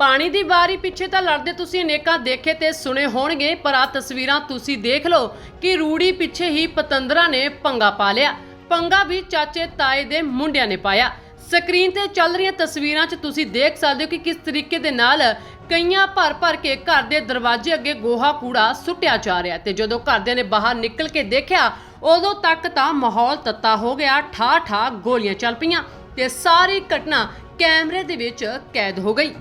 ਪਾਣੀ ਦੀ ਵਾਰੀ ਪਿੱਛੇ ਤਾਂ ਲੜਦੇ ਤੁਸੀਂ ਅਨੇਕਾਂ ਦੇਖੇ ਤੇ ਸੁਣੇ ਹੋਣਗੇ, ਪਰ ਆ ਤਸਵੀਰਾਂ ਤੁਸੀਂ ਦੇਖ ਲਓ ਕਿ ਰੂੜੀ ਪਿੱਛੇ ਹੀ ਪਤੰਦਰਾਂ ਨੇ ਪੰਗਾ ਪਾ ਲਿਆ। ਪੰਗਾ ਵੀ ਚਾਚੇ ਤਾਏ ਦੇ ਮੁੰਡਿਆਂ ਨੇ ਪਾਇਆ। ਸਕਰੀਨ ਤੇ ਚੱਲ ਰਹੀਆਂ ਤਸਵੀਰਾਂ 'ਚ ਤੁਸੀਂ ਦੇਖ ਸਕਦੇ ਹੋ ਕਿ ਕਿਸ ਤਰੀਕੇ ਦੇ ਨਾਲ ਕਈਆਂ ਭਰ ਭਰ ਕੇ ਘਰ ਦੇ ਦਰਵਾਜ਼ੇ ਅੱਗੇ ਗੋਹਾ ਕੂੜਾ ਸੁੱਟਿਆ ਜਾ ਰਿਹਾ ਤੇ ਜਦੋਂ ਘਰਦਿਆਂ ਨੇ ਬਾਹਰ ਨਿਕਲ ਕੇ ਦੇਖਿਆ, ਉਦੋਂ ਤੱਕ ਤਾਂ ਮਾਹੌਲ ਤੱਤਾ ਹੋ ਗਿਆ ਠਾ ਠਾ ਗੋਲੀਆਂ ਚੱਲ ਪਈਆਂ ਤੇ ਸਾਰੀ ਘਟਨਾ ਕੈਮਰੇ ਦੇ ਵਿੱਚ ਕੈਦ ਹੋ ਗਈ।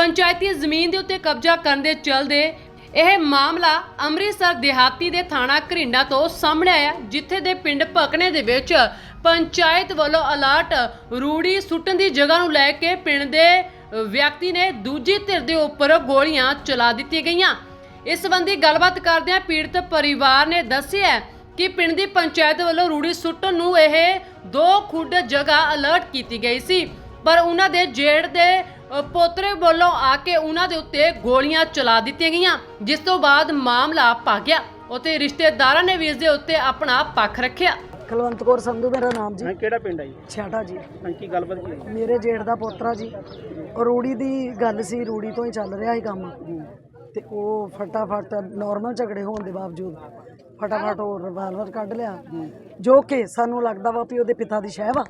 ਪੰਚਾਇਤੀ ਜ਼ਮੀਨ ਦੇ ਉੱਤੇ ਕਬਜ਼ਾ ਕਰਨ ਦੇ ਚਲਦੇ ਇਹ ਮਾਮਲਾ ਅੰਮ੍ਰਿਤਸਰ ਦਿਹਾਤੀ ਦੇ ਥਾਣਾ ਘਰਿੰਡਾ ਤੋਂ ਸਾਹਮਣੇ ਆਇਆ, ਜਿੱਥੇ ਦੇ ਪਿੰਡ ਭਕਨੇ ਦੇ ਵਿੱਚ ਪੰਚਾਇਤ ਵੱਲੋਂ ਅਲਰਟ ਰੂੜੀ ਸੁੱਟਣ ਦੀ ਜਗ੍ਹਾ ਨੂੰ ਲੈ ਕੇ ਪਿੰਡ ਦੇ ਵਿਅਕਤੀ ਨੇ ਦੂਜੀ ਧਿਰ ਦੇ ਉੱਪਰ ਗੋਲੀਆਂ ਚਲਾ ਦਿੱਤੀਆਂ ਗਈਆਂ। ਇਸ ਸੰਬੰਧੀ ਗੱਲਬਾਤ ਕਰਦਿਆਂ ਪੀੜਤ ਪਰਿਵਾਰ ਨੇ ਦੱਸਿਆ ਕਿ ਪਿੰਡ ਦੀ ਪੰਚਾਇਤ ਵੱਲੋਂ ਰੂੜੀ ਸੁੱਟਣ ਨੂੰ ਇਹ ਦੋ ਖੁੱਡ ਜਗ੍ਹਾ ਅਲਰਟ ਕੀਤੀ ਗਈ ਸੀ, ਪਰ ਉਹਨਾਂ ਦੇ ਜੇੜ ਦੇ ਪੋਤਰੇ ਵੱਲੋਂ ਆ ਕੇ ਉਹਨਾਂ ਦੇ ਉੱਤੇ ਗੋਲੀਆਂ ਚਲਾ ਦਿੱਤੀਆਂ ਗਈਆਂ ਜਿਸ ਤੋਂ ਬਾਅਦ ਮਾਮਲਾ ਭੱਗ ਗਿਆ ਉਤੇ ਰਿਸ਼ਤੇਦਾਰਾਂ ਨੇ ਵੀ ਇਸ ਦੇ ਉੱਤੇ ਆਪਣਾ ਪੱਖ ਰੱਖਿਆ। ਕੁਲਵੰਤ ਕੌਰ ਸੰਧੂ ਮੇਰਾ ਨਾਮ ਜੀ। ਹਾਂ ਕਿਹੜਾ ਪਿੰਡ ਹੈ ਜੀ? ਛਾਟਾ ਜੀ। ਹਾਂ ਕੀ ਗੱਲਬਾਤ ਕੀ ਹੋਈ? ਮੇਰੇ ਜੇਠ ਦਾ ਪੋਤਰਾ ਜੀ। ਉਹ ਰੂੜੀ ਦੀ ਗੱਲ ਸੀ ਰੂੜੀ ਤੋਂ ਹੀ ਚੱਲ ਰਿਹਾ ਸੀ ਕੰਮ। ਤੇ ਉਹ ਫਟਾਫਟ ਨਾਰਮਲ ਝਗੜੇ ਹੋਣ ਦੇ ਬਾਵਜੂਦ ਫਟਾਫਟ ਉਹ ਰਿਵਾਲਵਰ ਕੱਢ ਲਿਆ। ਜੋ ਕਿ ਸਾਨੂੰ ਲੱਗਦਾ ਵਾ ਵੀ ਉਹਦੇ ਪਿਤਾ ਦੀ ਸ਼ਹਿ ਵਾ।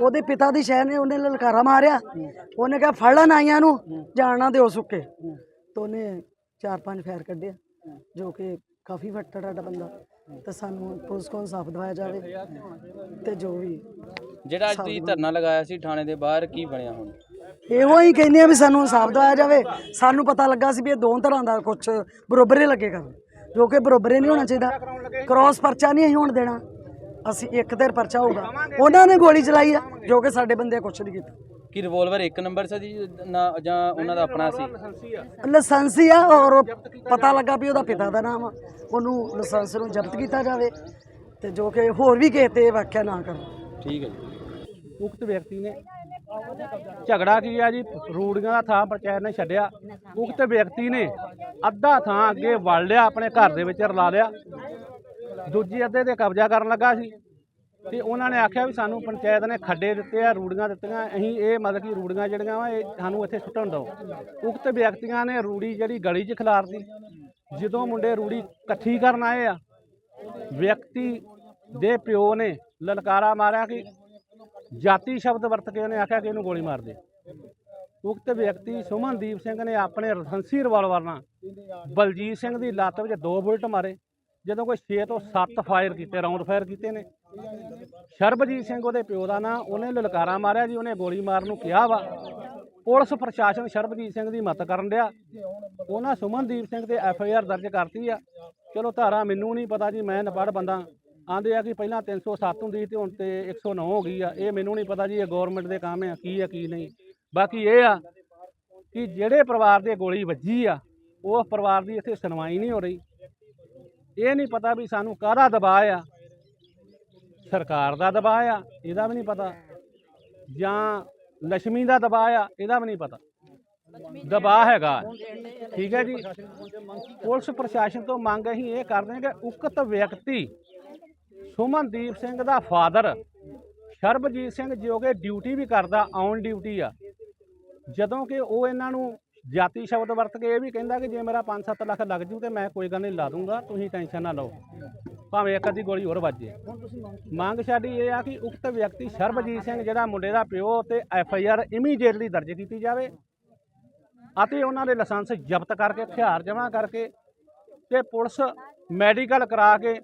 ਉਹਦੇ ਪਿਤਾ ਦੀ ਸ਼ਹਿ ਨੇ ਉਹਨੇ ਲਲਕਾਰਾ ਮਾਰਿਆ। ਉਹਨੇ ਕਿਹਾ ਫੜ ਲੈ ਨਾਈਆਂ ਨੂੰ ਜਾਣਾ ਦਿਓ ਸੁੱਕੇ। ਤੇ ਉਹਨੇ ਚਾਰ ਪੰਜ ਫੈਰ ਕੱਢਿਆ ਜੋ ਕਿ ਕਾਫੀ ਫੱਟੜ ਸਾਡਾ ਬੰਦਾ। ਤੇ ਸਾਨੂੰ ਪੁਲਿਸ ਕੋਲ ਇਨਸਾਫ ਦਿਵਾਇਆ ਜਾਵੇ ਤੇ ਜੋ ਵੀ ਜਿਹੜਾ ਅੱਜ ਤੁਸੀਂ ਧਰਨਾ ਲਗਾਇਆ ਸੀ ਥਾਣੇ ਦੇ ਬਾਹਰ ਕੀ ਬਣਿਆ ਹੁਣ? ਇਹੋ ਹੀ ਕਹਿੰਦੇ ਆ ਵੀ ਸਾਨੂੰ ਇਨਸਾਫ ਦਿਵਾਇਆ ਜਾਵੇ। ਸਾਨੂੰ ਪਤਾ ਲੱਗਾ ਸੀ ਵੀ ਇਹ ਦੋ ਤਰ੍ਹਾਂ ਦਾ ਕੁਝ ਬਰੋਬਰੇ ਲੱਗੇਗਾ। ਜੋ ਕਿ ਬਰੋਬਰੇ ਨਹੀਂ ਹੋਣਾ ਚਾਹੀਦਾ। ਕ੍ਰਾਸ ਪਰਚਾ ਨਹੀਂ ਅਸੀਂ ਹੋਣ ਦੇਣਾ। ਅਸੀਂ ਇੱਕ ਧਿਰ ਪਰਚਾ ਹੋਊਗਾ। ਉਹਨਾਂ ਨੇ ਗੋਲੀ ਚਲਾਈ ਆ ਜੋ ਕਿ ਸਾਡੇ ਬੰਦੇ ਕੁਛ ਨਹੀਂ ਕੀਤਾ। ਕੀ ਰਿਵੋਲਵਰ ਇੱਕ ਨੰਬਰ ਸੀ ਜੀ ਨਾ ਜਾਂ ਉਹਨਾਂ ਦਾ ਆਪਣਾ ਸੀ? ਲਾਇਸੈਂਸੀ ਆ। ਔਰ ਪਤਾ ਲੱਗਾ ਵੀ ਉਹਦਾ ਪਿਤਾ ਦਾ ਨਾਮ ਆ। ਉਹਨੂੰ ਲਾਇਸੈਂਸ ਨੂੰ ਜ਼ਬਤ ਕੀਤਾ ਜਾਵੇ ਤੇ ਜੋ ਕਿ ਹੋਰ ਵੀ ਕਿਸੇ ਤੇ ਵਾਕਿਆ ਨਾ ਕਰਨ। ਠੀਕ ਹੈ ਜੀ। ਉਕਤ ਵਿਅਕਤੀ ਨੇ ਝਗੜਾ ਕੀ ਆ ਜੀ? ਰੂੜੀਆਂ ਦਾ ਥਾਂ ਪੰਚਾਇਤ ਨੇ ਛੱਡਿਆ। ਉਕਤ ਵਿਅਕਤੀ ਨੇ ਅੱਧਾ ਥਾਂ ਅੱਗੇ ਵੜ ਲਿਆ, ਆਪਣੇ ਘਰ ਦੇ ਵਿੱਚ ਰਲਾ ਲਿਆ। ਦੂਜੀ ਅੱਧੇ ਤੇ ਕਬਜ਼ਾ ਕਰਨ ਲੱਗਾ ਸੀ। ਤੇ ਉਹਨਾਂ ਨੇ ਆਖਿਆ ਵੀ ਸਾਨੂੰ ਪੰਚਾਇਤ ਨੇ ਖੱਡੇ ਦਿੱਤੇ ਆ, ਰੂੜੀਆਂ ਦਿੱਤੀਆਂ, ਅਸੀਂ ਇਹ ਮਤਲਬ ਕਿ ਰੂੜੀਆਂ ਜਿਹੜੀਆਂ ਵਾ, ਇਹ ਸਾਨੂੰ ਇੱਥੇ ਸੁੱਟਣ ਦਿਓ। ਉਕਤ ਵਿਅਕਤੀਆਂ ਨੇ ਰੂੜੀ ਜਿਹੜੀ ਗਲੀ 'ਚ ਖਿਲਾਰਤੀ। ਜਦੋਂ ਮੁੰਡੇ ਰੂੜੀ ਇਕੱਠੀ ਕਰਨ ਆਏ ਆ, ਵਿਅਕਤੀ ਦੇ ਪਿਓ ਨੇ ਲਲਕਾਰਾ ਮਾਰਿਆ ਕਿ ਜਾਤੀ ਸ਼ਬਦ ਵਰਤ ਕੇ ਉਹਨੇ ਆਖਿਆ ਕਿ ਇਹਨੂੰ ਗੋਲੀ ਮਾਰ ਦੇ। ਉਕਤ ਵਿਅਕਤੀ ਸੁਮਨਦੀਪ ਸਿੰਘ ਨੇ ਆਪਣੇ ਰਸੰਸੀ ਰਿਵਾਲਵਰ ਨਾਲ ਬਲਜੀਤ ਸਿੰਘ ਦੀ ਲੱਤ ਵਿੱਚ ਦੋ ਬੁਲਟ ਮਾਰੇ, ਜਦੋਂ ਕੋਈ 6 ਤੋਂ 7 ਫਾਇਰ ਕੀਤੇ ਰਾਉਂਡ ਫਾਇਰ ਕੀਤੇ ਨੇ। ਸ਼ਰਬਜੀਤ ਸਿੰਘ ਉਹਦੇ ਪਿਓ ਦਾ ਨਾਂ, ਉਹਨੇ ਲਲਕਾਰਾ ਮਾਰਿਆ ਜੀ, ਉਹਨੇ ਗੋਲੀ ਮਾਰਨ ਨੂੰ ਕਿਹਾ ਵਾ। ਪੁਲਿਸ ਪ੍ਰਸ਼ਾਸਨ ਸ਼ਰਬਜੀਤ ਸਿੰਘ ਦੀ ਮਦਦ ਕਰਨ ਡਿਆ। ਉਹਨਾਂ ਸੁਮਨਦੀਪ ਸਿੰਘ ਤੇ ਐਫ ਆਈ ਆਰ ਦਰਜ ਕਰਤੀ ਆ। ਚਲੋ ਧਾਰਾ ਮੈਨੂੰ ਨਹੀਂ ਪਤਾ ਜੀ, ਮੈਂ ਨਪੜ ਬੰਦਾ। ਆਂਦੇ ਆ ਕਿ ਪਹਿਲਾਂ 307 ਹੁੰਦੀ ਸੀ ਤੇ ਹੁਣ ਤੇ 109 ਹੋ ਗਈ ਆ। ਇਹ ਮੈਨੂੰ ਨਹੀਂ ਪਤਾ ਜੀ, ਇਹ ਗਵਰਨਮੈਂਟ ਦੇ ਕੰਮ ਆ, ਕੀ ਆ, ਕੀ ਨਹੀਂ। ਬਾਕੀ ਇਹ ਆ ਕਿ ਜਿਹੜੇ ਪਰਿਵਾਰ ਦੇ ਗੋਲੀ ਵੱਜੀ ਆ, ਉਹ ਪਰਿਵਾਰ ਦੀ ਇੱਥੇ ਸੁਣਵਾਈ ਨਹੀਂ ਹੋ ਰਹੀ। ਇਹ ਨਹੀਂ ਪਤਾ ਵੀ ਸਾਨੂੰ ਕਾਹਦਾ ਦਬਾਅ ਆ। ਸਰਕਾਰ ਦਾ ਦਬਾਅ ਆ, ਇਹਦਾ ਵੀ ਨਹੀਂ ਪਤਾ। ਜਾਂ ਲక్ష్ਮੀ ਦਾ ਦਬਾਅ ਆ, ਇਹਦਾ ਵੀ ਨਹੀਂ ਪਤਾ। ਦਬਾਅ ਹੈਗਾ। ਠੀਕ ਹੈ ਜੀ। ਪੁਲਿਸ ਪ੍ਰਸ਼ਾਸਨ ਤੋਂ ਮੰਗ ਅਸੀਂ ਇਹ ਕਰਦੇ ਹਾਂ ਕਿ ਉਕਤ ਵਿਅਕਤੀ ਸੁਮਨਦੀਪ ਸਿੰਘ ਦਾ ਫਾਦਰ ਸ਼ਰਬਜੀਤ ਸਿੰਘ ਜੋ ਕਿ ਡਿਊਟੀ ਵੀ ਕਰਦਾ, ਔਨ ਡਿਊਟੀ ਆ ਜਦੋਂ ਕਿ ਉਹ ਇਹਨਾਂ ਨੂੰ ਜਾਤੀ ਸ਼ਬਦ ਵਰਤ ਕੇ ਇਹ ਵੀ ਕਹਿੰਦਾ ਕਿ ਜੇ ਮੇਰਾ 5-7 ਲੱਖ ਲੱਗ ਜੂ ਤੇ ਮੈਂ ਕੋਈ ਗੱਲ ਨਹੀਂ ਲਾ ਦੂੰਗਾ ਤੁਸੀਂ ਟੈਨਸ਼ਨ ਨਾ ਲਓ। ਭਾਵੇਂ ਇੱਕ ਅੱਧੀ ਗੋਲੀ ਹੋਰ ਵੱਜੇ ਮੰਗ ਸਾਡੀ ਇਹ ਆ ਕਿ ਉਕਤ ਵਿਅਕਤੀ ਸ਼ਰਬਜੀਤ ਸਿੰਘ ਜਿਹੜਾ ਮੁੰਡੇ ਦਾ ਪਿਓ ਤੇ ਐਫ ਆਈ ਆਰ ਇਮੀਡੀਏਟਲੀ ਦਰਜ ਕੀਤੀ ਜਾਵੇ ਅਤੇ ਉਹਨਾਂ ਦੇ ਲਾਇਸੈਂਸ ਜ਼ਬਤ ਕਰਕੇ ਹਥਿਆਰ ਜਮ੍ਹਾਂ ਕਰਕੇ ਤੇ ਪੁਲਿਸ ਮੈਡੀਕਲ ਕਰਾ ਕੇ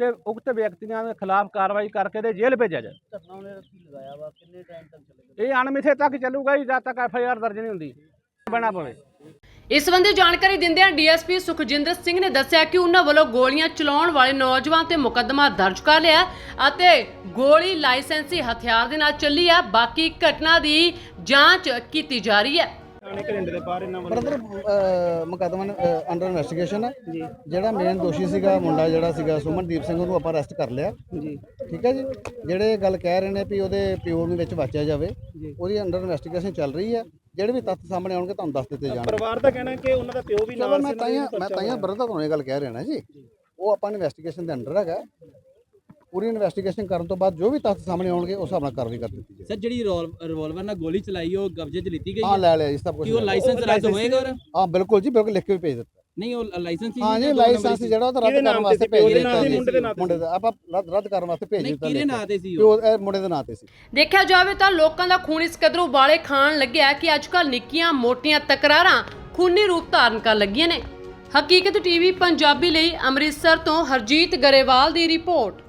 ਤੇ ਉਕਤ ਵਿਅਕਤੀਆਂ ਦੇ ਖਿਲਾਫ ਕਾਰਵਾਈ ਕਰਕੇ ਤੇ ਜੇਲ੍ਹ ਭੇਜਿਆ ਜਾਏ। ਇਹ ਅਣਮਿੱਥੇ ਤੱਕ ਚੱਲੂਗਾ ਜੀ ਜਦ ਤੱਕ ਐਫ ਆਈ ਆਰ ਦਰਜ ਨਹੀਂ ਹੁੰਦੀ। ਬਣਾ ਪਵੇ। ਇਸ ਸੰਬੰਧੀ ਜਾਣਕਾਰੀ ਦਿੰਦਿਆਂ ਡੀਐਸਪੀ ਸੁਖਜਿੰਦਰ ਸਿੰਘ ਨੇ ਦੱਸਿਆ ਕਿ ਉਹਨਾਂ ਵੱਲੋਂ ਗੋਲੀਆਂ ਚਲਾਉਣ ਵਾਲੇ ਨੌਜਵਾਨ ਤੇ ਮੁਕੱਦਮਾ ਦਰਜ ਕਰ ਲਿਆ ਅਤੇ ਗੋਲੀ ਲਾਇਸੈਂਸੀ ਹਥਿਆਰ ਦੇ ਨਾਲ ਚੱਲੀ ਹੈ ਬਾਕੀ ਘਟਨਾ ਦੀ ਜਾਂਚ ਕੀਤੀ ਜਾ ਰਹੀ ਹੈ। ਥਾਣੇ ਘਰਿੰਡੇ ਦੇ ਬਾਹਰ ਇਹਨਾਂ ਵੱਲੋਂ ਬ੍ਰਦਰ ਮੁਕੱਦਮਾ ਅੰਡਰ ਇਨਵੈਸਟੀਗੇਸ਼ਨ ਹੈ। ਜਿਹੜਾ ਮੇਨ ਦੋਸ਼ੀ ਸੀਗਾ ਮੁੰਡਾ ਜਿਹੜਾ ਸੀਗਾ ਸੁਮਨਦੀਪ ਸਿੰਘ ਉਹਨੂੰ ਆਪਾਂ ਅਰੈਸਟ ਕਰ ਲਿਆ। ਜੀ। ਠੀਕ ਹੈ ਜੀ? ਜਿਹੜੇ ਗੱਲ ਕਹਿ ਰਹੇ ਨੇ ਵੀ ਉਹਦੇ ਪਿਓ ਨੂੰ ਵਿੱਚ ਵਾਚਿਆ ਜਾਵੇ ਉਹਦੀ ਅੰਡਰ ਇਨਵੈਸਟੀਗੇਸ਼ਨ ਚੱਲ ਰਹੀ ਹੈ। ਜਿਹੜੇ ਵੀ ਤੱਥ ਸਾਹਮਣੇ ਆਉਣਗੇ ਤੁਹਾਨੂੰ ਦੱਸ ਦਿੱਤੇ ਜਾਣਗੇ। ਪਰਿਵਾਰ ਦਾ ਕਹਿਣਾ ਕਿ ਉਹਨਾਂ ਦਾ ਪਿਓ ਵੀ ਨਾਲ ਮੈਂ ਸੀ ਤਾਈਆਂ ਮੈਂ ਤਾਈਆਂ ਬ੍ਰਦਰ ਤੁਹਾਨੂੰ ਇਹ ਗੱਲ ਕਹਿ ਰਿਹਾ ਨਾ ਜੀ। ਉਹ ਆਪਾਂ ਇਨਵੈਸਟੀਗੇਸ਼ਨ ਦੇ ਅੰਡਰ ਹੈਗਾ। ਪੂਰੀ ਇਨਵੈਸਟੀਗੇਸ਼ਨ ਕਰਨ ਤੋਂ ਬਾਅਦ ਜੋ ਵੀ ਤੱਥ ਸਾਹਮਣੇ ਆਉਣਗੇ ਉਸ ਹਿਸਾਬ ਨਾਲ ਕਾਰਵਾਈ ਕਰ ਦਿੱਤੀ ਜਾਏਗੀ। ਸਰ ਜਿਹੜੀ ਰਿਵਾਲਵਰ ਨਾਲ ਗੋਲੀ ਚਲਾਈ ਉਹ ਕਬਜ਼ੇ 'ਚ ਲਿੱਤੀ ਗਈ ਹਾਂ ਲੈ ਲਿਆ ਜੀ ਸਭ ਕੁਝ ਕੀ ਉਹ ਲਾਇਸੈਂਸ ਰੱਦ ਹੋਏਗਾ ਔਰ ਹਾਂ ਬਿਲਕੁਲ ਜੀ ਬਿਲਕੁਲ ਲਿਖ ਕੇ ਵੀ ਭੇਜ ਦਿੱਤਾ। ਨਹੀਂ ਉਹ ਲਾਇਸੈਂਸ ਹੀ ਹਾਂ ਜੀ ਲਾਇਸੈਂਸ? ਜਿਹੜਾ ਉਹ ਤਾਂ ਰੱਦ ਕਰਨ ਵਾਸਤੇ? ਭੇਜ ਦਿੱਤਾ ਜੀ। ਮੁੰਡੇ ਦੇ ਆਪਾਂ ਰੱਦ ਰੱਦ ਕਰਨ ਵਾਸਤੇ ਭੇਜ ਨਹੀਂ ਦਿੱਤਾ ਕਿਹਦੇ ਨਾਂ ਤੇ ਸੀ। ਉਹ? ਪਿਓ ਇਹ ਮੁੰਡੇ ਦੇ ਨਾਂ ਤੇ ਸੀ। ਦੇਖਿਆ ਜਾਵੇ ਤਾਂ ਲੋਕਾਂ ਦਾ ਖੂਨ ਇਸ ਕਦਰੋਂ ਉਬਾਲੇ ਖਾਣ ਲੱਗਿਆ ਕਿ ਅੱਜਕੱਲ ਨਿੱਕੀਆਂ ਮੋਟੀਆਂ ਤਕਰਾਰਾਂ ਖੂਨੀ ਰੂਪ ਧਾਰਨ ਕਰਨ ਲੱਗੀਆਂ ਨੇ। ਹਕੀਕਤ ਟੀਵੀ ਪੰਜਾਬੀ ਲਈ ਅੰਮ੍ਰਿਤਸਰ ਤੋਂ ਹਰਜੀਤ ਗਰੇਵਾਲ ਦੀ ਰਿਪੋਰਟ।